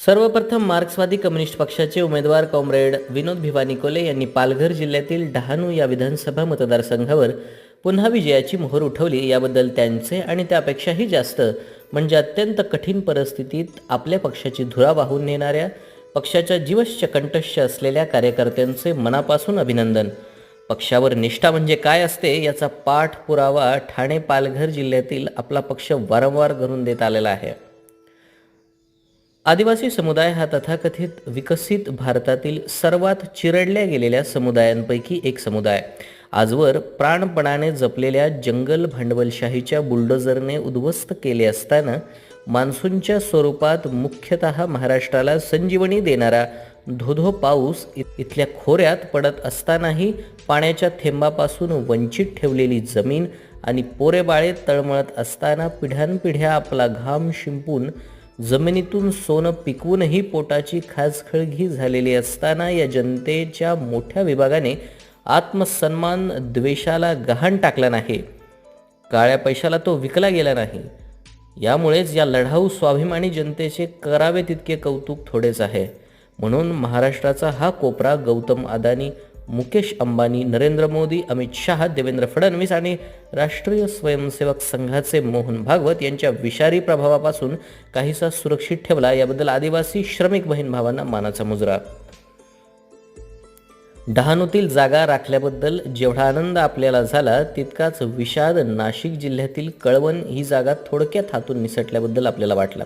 सर्वप्रथम मार्क्सवादी कम्युनिस्ट पक्षाचे उमेदवार कॉम्रेड विनोद भिवानी कोले यांनी पालघर जिल्ह्यातील डहाणू या विधानसभा मतदारसंघावर पुन्हा विजयाची मोहर उठवली. याबद्दल त्यांचे आणि त्यापेक्षाही जास्त म्हणजे अत्यंत कठीण परिस्थितीत आपल्या पक्षाची धुरा वाहून नेणाऱ्या पक्षाच्या जीवश्च कंठश्च असलेल्या कार्यकर्त्यांचे मनापासून अभिनंदन. पक्षावर निष्ठा म्हणजे काय असते याचा पाठपुरावा ठाणे पालघर जिल्ह्यातील आपला पक्ष वारंवार करून देत आलेला आहे. आदिवासी समुदाय हा तथाकथित विकसित भारतातील सर्वात चिरडल्या गेलेल्या समुदायांपैकी एक समुदाय. आजवर प्राणपणाने जपलेल्या जंगल भांडवलशाहीच्या बुलडोझरने उद्ध्वस्त केले असताना मान्सूनच्या स्वरूपात मुख्यतः महाराष्ट्राला संजीवनी देणारा धोधो पाऊस इ- इथल्या खोऱ्यात पडत असतानाही पाण्याच्या थेंबापासून वंचित ठेवलेली जमीन आणि पोरेबाळे तळमळत असताना पिढ्यानपिढ्या आपला घाम शिंपून जमिनीतून सोनं पिकवूनही पोटाची खाजखळगी झालेली असताना या जनतेच्या मोठ्या विभागाने आत्मसन्मान द्वेषाला गहाण टाकला नाही. काळ्या पैशाला तो विकला गेला नाही. यामुळेच या लढाऊ स्वाभिमानी जनतेचे करावे तितके कौतुक थोडेच आहे. म्हणून महाराष्ट्राचा हा कोपरा गौतम अदानी मुकेश अंबानी नरेंद्र मोदी अमित शहा देवेंद्र फडणवीस आणि राष्ट्रीय स्वयंसेवक संघाचे मोहन भागवत यांच्या विषारी प्रभावापासून काहीसा सुरक्षित ठेवला. याबद्दल आदिवासी श्रमिक बहीण भावांना मानाचा मुजरा. डहाणूतील जागा राखल्याबद्दल जेवढा आनंद आपल्याला झाला तितकाच विषाद नाशिक जिल्ह्यातील कळवण ही जागा थोडक्यात हातून निसटल्याबद्दल आपल्याला वाटला.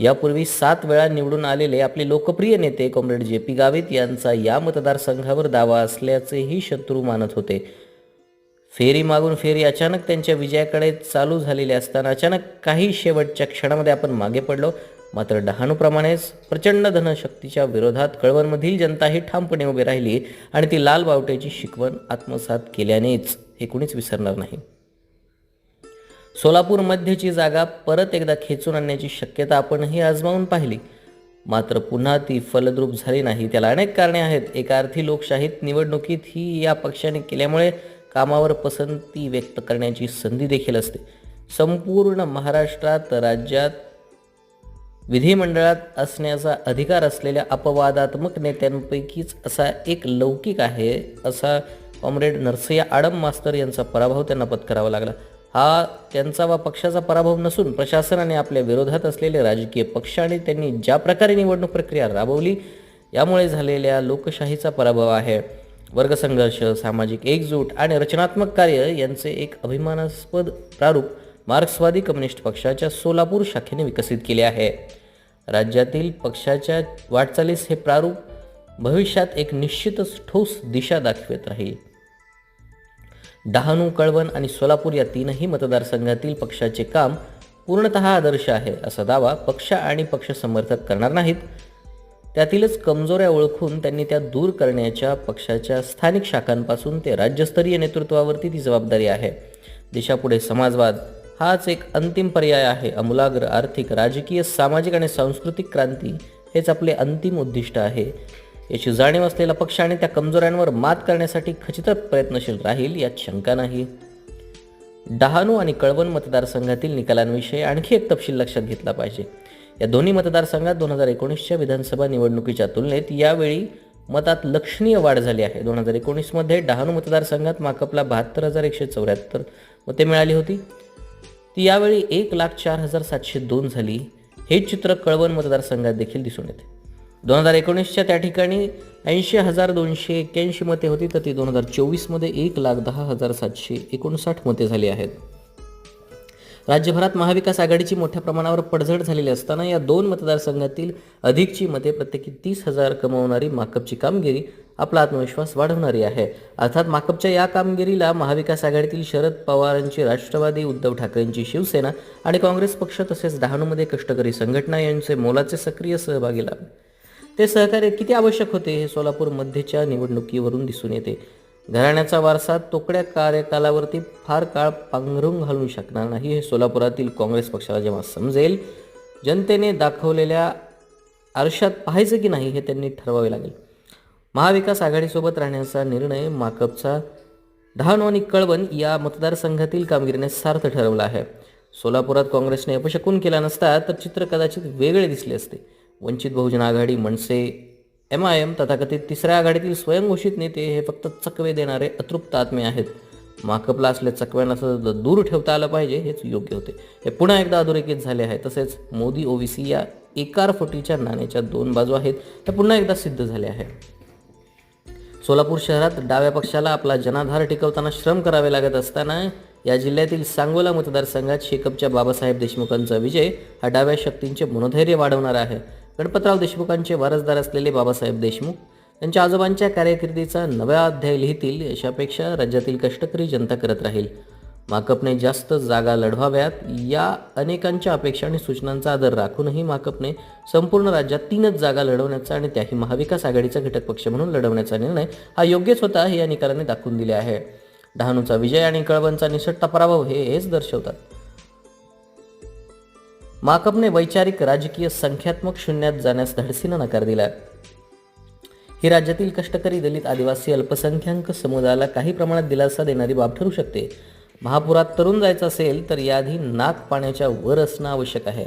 यापूर्वी सात वेळा निवडून आलेले आपले लोकप्रिय नेते कॉम्रेड जे पी गावित यांचा या मतदारसंघावर दावा असल्याचेही शत्रू मानत होते. फेरी मागून फेरी अचानक त्यांच्या विजयाकडे चालू झालेली असताना अचानक काही शेवटच्या क्षणामध्ये आपण मागे पडलो. मात्र डहाणूप्रमाणेच प्रचंड धनशक्तीच्या विरोधात कळवणमधील जनताही ठामपणे उभी राहिली आणि ती लाल बावट्याची शिकवण आत्मसात केल्यानेच हे कुणीच विसरणार नाही. सोलापूर मध्यची जागा परत एकदा खेचून आणण्याची शक्यता आपणही आजमावून पाहिली. मात्र पुन्हा ती फलद्रूप झाली नाही. त्याला अनेक कारणे आहेत. एका अर्थी लोकशाहीत निवडणुकीत ही या पक्षाने केल्यामुळे कामावर पसंती व्यक्त करण्याची संधी देखील असते. संपूर्ण महाराष्ट्रात राज्यात विधिमंडळात असण्याचा अधिकार असलेल्या अपवादात्मक नेत्यांपैकीच असा एक लौकिक आहे असा कॉम्रेड नरसय्या आडम मास्तर यांचा पराभव त्यांना पत्करावा लागला. हा त्यांचा वा पक्षाचा पराभव नसून प्रशासनाने आपल्या विरोधात असलेले राजकीय पक्ष आणि त्यांनी ज्या प्रकारे निवडणूक प्रक्रिया राबवली यामुळे झालेल्या लोकशाहीचा पराभव आहे. वर्गसंघर्ष सामाजिक एकजूट आणि रचनात्मक कार्य यांचे एक अभिमानास्पद प्रारूप मार्क्सवादी कम्युनिस्ट पक्षाच्या सोलापूर शाखेने विकसित केले आहे. राज्यातील पक्षाच्या वाटचालीस हे प्रारूप भविष्यात एक निश्चितच ठोस दिशा दाखवत राहील. डहाणू कळवण आणि सोलापूर या तीनही मतदारसंघातील पक्षाचे काम पूर्णतः आदर्श आहे असा दावा पक्ष आणि पक्ष समर्थक करणार नाहीत. त्यातीलच कमजोऱ्या ओळखून त्यांनी त्या दूर करण्याच्या पक्षाच्या स्थानिक शाखांपासून ते राज्यस्तरीय नेतृत्वावरती ती जबाबदारी आहे. देशापुढे समाजवाद हाच एक अंतिम पर्याय आहे. अमूलाग्र आर्थिक राजकीय सामाजिक आणि सांस्कृतिक क्रांती हेच आपले अंतिम उद्दिष्ट आहे. याची जाणीव असलेला पक्ष आणि त्या कमजोऱ्यांवर मात करण्यासाठी खचितच प्रयत्नशील राहील यात शंका नाही. डहाणू आणि कळवण मतदारसंघातील निकालांविषयी आणखी एक तपशील लक्षात घेतला पाहिजे. या दोन्ही मतदारसंघात दोन हजार एकोणीसच्या विधानसभा निवडणुकीच्या तुलनेत यावेळी मतात लक्षणीय वाढ झाली आहे. दोन हजार एकोणीसमध्ये डहाणू मतदारसंघात माकपला बहात्तर हजार एकशे चौऱ्याहत्तर मते मिळाली होती. ती यावेळी एक लाख चार हजार सातशे दोन झाली. हे चित्र कळवण मतदारसंघात देखील दिसून येते. दोन हजार एकोणीसच्या त्या ठिकाणी ऐंशी हजार दोनशे एक्क्याऐंशी मते होती तर ती दोन हजार चोवीसमध्ये एक लाख दहा हजार सातशे एकोणसाठ मते झाली आहेत. राज्यभरात महाविकास आघाडीची मोठ्या प्रमाणावर पडझड झालेली असताना या दोन मतदारसंघातील अधिकची मते प्रत्येकी तीस हजार कमावणारी माकपची कामगिरी आपला आत्मविश्वास वाढवणारी आहे. अर्थात माकपच्या या कामगिरीला महाविकास आघाडीतील शरद पवारांची राष्ट्रवादी उद्धव ठाकरेंची शिवसेना आणि काँग्रेस पक्ष तसेच डहाणूमध्ये कष्टकरी संघटना यांचे मोलाचे सक्रिय सहभागी लाभले. ते सहकार्य किती आवश्यक होते हे सोलापूर मध्येच्या निवडणुकीवरून दिसून येते. घराण्याचा वारसा तोकड्या कार्यकालावरती फार काळ पांघरून घालू शकणार नाही हे सोलापुरातील काँग्रेस पक्षाला जेव्हा समजेल जनतेने दाखवलेल्या आरशात पाहायचं की नाही हे त्यांनी ठरवावे लागेल. महाविकास आघाडीसोबत राहण्याचा निर्णय माकपचा डहाणू आणि कळवण या मतदारसंघातील कामगिरीने सार्थ ठरवला आहे. सोलापुरात काँग्रेसने अपशकून केला नसता तर चित्र कदाचित वेगळे दिसले असते. Vanchit Bahujan Aghadi MNS M I M तथाकथित तिसऱ्या आघाडीतील स्वयंघोषित नेते हे फक्त चकवे देणारे अतृप्त आत्मे आहेत. माकपला असल्या चकव्यांना सतत दूर ठेवता आलं पाहिजे हेच योग्य होते. हे पुन्हा एकदा अधोरेखित झाले आहे. तसेच मोदी ओबीसी या एकार फुटीच्या नाण्याच्या दोन बाजू आहेत. त्या पुन्हा एकदा सिद्ध झाल्या आहे सोलापूर शहरात डाव्या पक्षाला आपला जनाधार टिकवताना श्रम करावे लागत असताना या जिल्ह्यातील सांगोला मतदारसंघात शेकपच्या बाबासाहेब देशमुखांचा विजय हा डाव्या शक्तींचे मनोधैर्य वाढवणारा आहे. गणपतराव देशमुखांचे वारसदार असलेले बाबासाहेब देशमुख त्यांच्या आजोबांच्या कार्यकिर्दीचा नव्या अध्याय लिहितील अशा अपेक्षा राज्यातील कष्टकरी जनता करत राहील. माकपने जास्त जागा लढवाव्यात या अनेकांच्या अपेक्षा आणि सूचनांचा आदर राखूनही माकपने संपूर्ण राज्यात तीनच जागा लढवण्याचा आणि त्याही महाविकास आघाडीचा घटक पक्ष म्हणून लढवण्याचा निर्णय हा योग्यच होता हे या निकालाने दाखवून दिले आहे. डहाणूचा विजय आणि कळवणचा निसटता पराभव हे हेच दर्शवतात. माकपने वैचारिक राजकीय संख्यात्मक शून्यात जाण्यास धडसीनं नकार दिला. ही राज्यातील कष्टकरी दलित आदिवासी अल्पसंख्याक समुदायाला काही प्रमाणात दिलासा देणारी बाब ठरू शकते. महापुरात तरुण जायचं असेल तर याआधी नाक पाण्याच्या वर असणं आवश्यक आहे.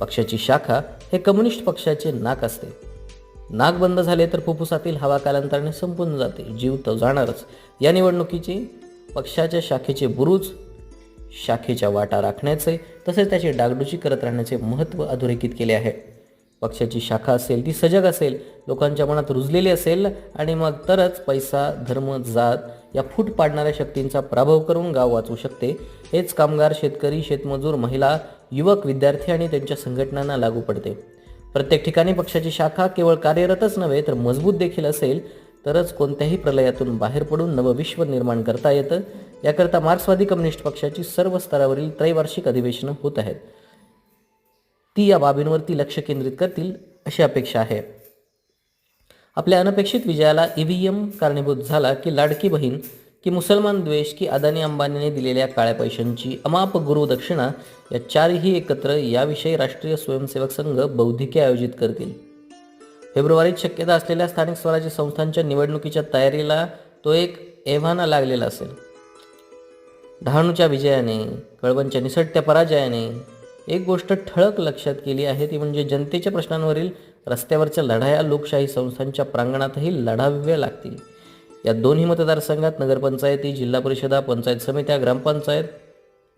पक्षाची शाखा हे कम्युनिस्ट पक्षाचे नाक असते. नाक बंद झाले तर फुफ्फुसातील हवा कालांतराने संपून जाते जीव तर जाणारच. या निवडणुकीची पक्षाच्या शाखेचे बुरुज शाखेच्या वाटा राखण्याचे तसेच त्याची डागडुजी करत राहण्याचे महत्त्व अधोरेखित केले आहे. पक्षाची शाखा असेल ती सजग असेल लोकांच्या मनात रुजलेली असेल आणि मग तरच पैसा धर्म जात या फूट पाडणाऱ्या शक्तींचा पराभव करून गाव वाचवू शकते. हेच कामगार शेतकरी शेतमजूर महिला युवक विद्यार्थी आणि त्यांच्या संघटनांना लागू पडते. प्रत्येक ठिकाणी पक्षाची शाखा केवळ कार्यरतच नव्हे तर मजबूत देखील असेल तरच कोणत्याही प्रलयातून बाहेर पडून नवविश्व निर्माण करता येतं. याकरता मार्क्सवादी कम्युनिस्ट पक्षाची सर्व स्तरावरील त्रैवार्षिक अधिवेशनं होत आहेत. ती या बाबींवरती लक्ष केंद्रित करतील अशी अपेक्षा आहे. आपल्या अनपेक्षित विजयाला ईव्हीएम कारणीभूत झाला की लाडकी बहीण की मुसलमान द्वेष की अदानी अंबानीने दिलेल्या काळ्या पैशांची अमाप गुरुदक्षिणा या चारही एकत्र याविषयी राष्ट्रीय स्वयंसेवक संघ बौद्धिके आयोजित करतील. फेब्रुवारीत शक्यता असलेल्या स्थानिक स्वराज्य संस्थांच्या निवडणुकीच्या तयारीला तो एक एव्हाना लागलेला असेल. डहाणूच्या विजयाने कळवणच्या निसटत्या पराजयाने एक गोष्ट ठळक लक्षात केली आहे ती म्हणजे जनतेच्या प्रश्नांवरील रस्त्यावरच्या लढाया लोकशाही संस्थांच्या प्रांगणातही लढाव्या लागतील. या दोन्ही मतदारसंघात नगरपंचायती जिल्हा परिषदा पंचायत समित्या ग्रामपंचायत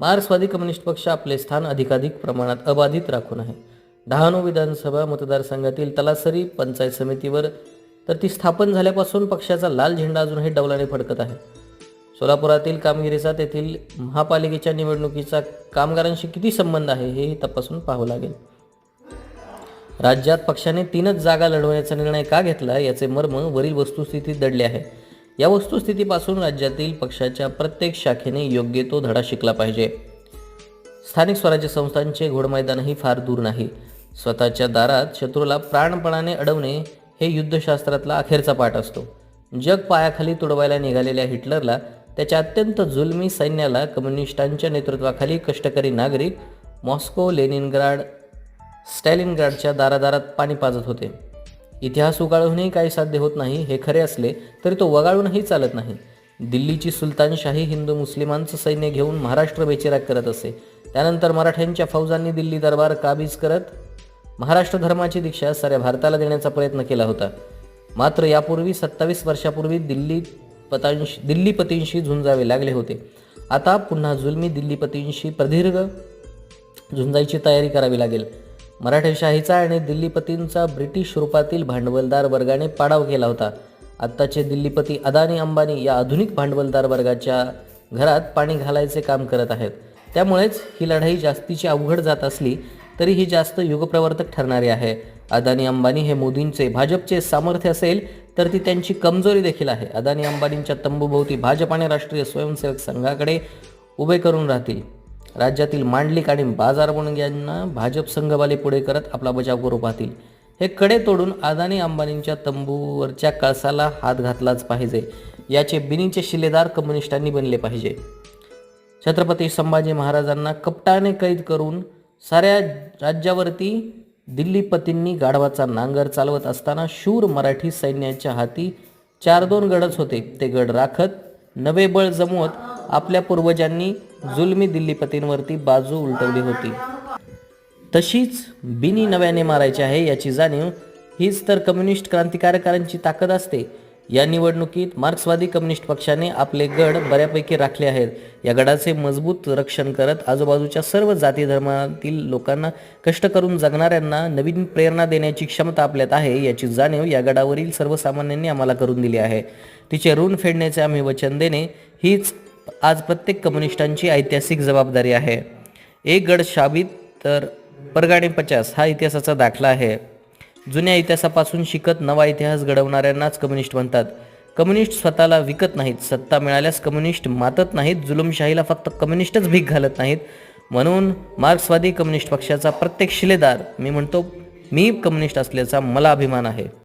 मार्क्सवादी कम्युनिस्ट पक्ष आपले स्थान अधिकाधिक प्रमाणात अबाधित राखून आहे. डहाणू विधानसभा मतदारसंघातील तलासरी पंचायत समितीवर तर ती स्थापन झाल्यापासून पक्षाचा लाल झेंडा अजूनही डौलाने फडकत आहे. सोलापुरातील कामगिरीचा तेथील महापालिकेच्या निवडणुकीचा कामगारांशी किती संबंध आहे हेही तपासून पाहावं लागेल. राज्यात पक्षाने तीनच जागा लढवण्याचा निर्णय का घेतला याचे मर्म वरील वस्तुस्थितीत दडले आहे. या वस्तुस्थितीपासून राज्यातील पक्षाच्या प्रत्येक शाखेने योग्य तो धडा शिकला पाहिजे. स्थानिक स्वराज्य संस्थांचे घोडमैदानही फार दूर नाही. स्वतःच्या दारात शत्रूला प्राणपणाने अडवणे हे युद्धशास्त्रातला अखेरचा पाठ असतो. जग पायाखाली तुडवायला निघालेल्या हिटलरला त्याच्या अत्यंत जुलमी सैन्याला कम्युनिस्टांच्या नेतृत्वाखाली कष्टकरी नागरिक मॉस्को लेनिनग्राड स्टॅलिनग्राडच्या दारादारात पाणी पाजत होते. इतिहास उगाळूनही काही साध्य होत नाही हे खरे असले तरी तो वगाळूनही चालत नाही. दिल्लीची सुलतानशाही हिंदू मुस्लिमांचं सैन्य घेऊन महाराष्ट्र बेचिराग करत असे. त्यानंतर मराठ्यांच्या फौजांनी दिल्ली दरबार काबीज करत महाराष्ट्र धर्माची दीक्षा साऱ्या भारताला देण्याचा प्रयत्न केला होता. मात्र यापूर्वी सत्तावीस वर्षापूर्वी दिल्ली पतांशी दिल्लीपतींशी झुंजावे लागले होते. आता पुन्हा जुलमी दिल्लीपतींशी प्रदीर्घ झुंजायची तयारी करावी लागेल. मराठेशाहीचा आणि दिल्लीपतींचा ब्रिटिश रूपातील भांडवलदार वर्गाने पाडाव केला होता. आत्ताचे दिल्लीपती अदानी अंबानी या आधुनिक भांडवलदार वर्गाच्या घरात पाणी घालायचे काम करत आहेत. त्यामुळेच ही लढाई जास्तीची अवघड जात असली तरी ही जास्त युगप्रवर्तक ठरणारी आहे. अदानी अंबानी हे मोदींचे भाजपचे सामर्थ्य असेल तर ती त्यांची कमजोरी देखील आहे. अदानी अंबानींच्या तंबूभोवती भाजप आणि राष्ट्रीय स्वयंसेवक संघाकडे उभे करून राहतील. राज्यातील मांडलिक आणि बाजारबुणग्यांना भाजप संघवाले पुढे करत आपला बचाव करू पाहतील. हे कडे तोडून अदानी अंबानींच्या तंबूवरच्या कळसाला हात घातलाच पाहिजे. याचे बिनीचे शिलेदार कम्युनिस्टांनी बनले पाहिजे. छत्रपती संभाजी महाराजांना कपटाने कैद करून साऱ्या राज्यावरती दिल्लीपतींनी गाढवाचा नांगर चालवत असताना शूर मराठी सैन्याच्या हाती चार दोन गडच होते. ते गड राखत नवे बळ जमवत आपल्या पूर्वजांनी जुलमी दिल्लीपतींवरती बाजू उलटवली होती. तशीच बिनी नव्याने मारायची आहे याची जाणीव. हीच तर कम्युनिस्ट क्रांतिकारकांची ताकद असते. या निवडणुकीत मार्क्सवादी कम्युनिस्ट पक्षाने आपले गड बऱ्यापैकी राखले आहेत. या गडाचे मजबूत रक्षण करत आजूबाजूच्या सर्व जाती धर्मातील लोकांना कष्ट करून जगणाऱ्यांना नवीन प्रेरणा देण्याची क्षमता आपल्यात आहे याची जाणीव या गडावरील सर्वसामान्यांनी आम्हाला करून दिली आहे. तिचे ऋण फेडण्याचे आम्ही वचन देणे हीच आज प्रत्येक कम्युनिस्टांची ऐतिहासिक जबाबदारी आहे. एक गड शाबित तर परगाणे पचास हा इतिहासाचा दाखला आहे. जुन्या इतिहासापासून शिकत नवा इतिहास घडवणाऱ्यांनाच कम्युनिस्ट म्हणतात. कम्युनिस्ट स्वतःला विकत नाहीत सत्ता मिळाल्यास कम्युनिस्ट मातत नाहीत जुलुमशाहीला फक्त कम्युनिस्टच भीक घालत नाहीत. म्हणून मार्क्सवादी कम्युनिस्ट पक्षाचा प्रत्येक शिलेदार मी म्हणतो मी कम्युनिस्ट असल्याचा मला अभिमान आहे.